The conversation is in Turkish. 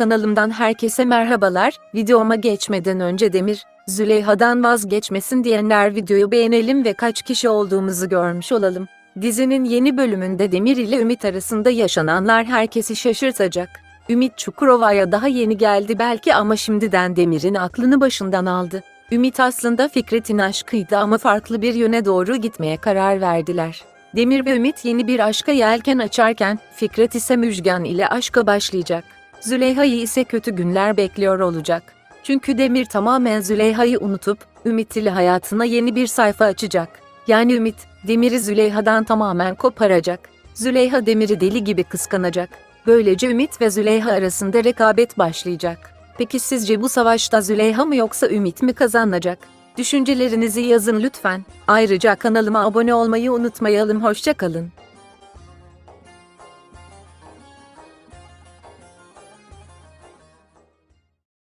kanalımdan herkese merhabalar. Videoma geçmeden önce Demir, Züleyha'dan vazgeçmesin diyenler videoyu beğenelim ve kaç kişi olduğumuzu görmüş olalım. Dizinin yeni bölümünde Demir ile Ümit arasında yaşananlar herkesi şaşırtacak. Ümit Çukurova'ya daha yeni geldi belki ama şimdiden Demir'in aklını başından aldı. Ümit aslında Fikret'in aşkıydı ama farklı bir yöne doğru gitmeye karar verdiler. Demir ve Ümit yeni bir aşka yelken açarken Fikret ise Müjgan ile aşka başlayacak. Züleyha'yı ise kötü günler bekliyor olacak. Çünkü Demir tamamen Züleyha'yı unutup Ümit ile hayatına yeni bir sayfa açacak. Yani Ümit, Demir'i Züleyha'dan tamamen koparacak. Züleyha Demir'i deli gibi kıskanacak. Böylece Ümit ve Züleyha arasında rekabet başlayacak. Peki sizce bu savaşta Züleyha mı yoksa Ümit mi kazanacak? Düşüncelerinizi yazın lütfen. Ayrıca kanalıma abone olmayı unutmayalım. Hoşçakalın.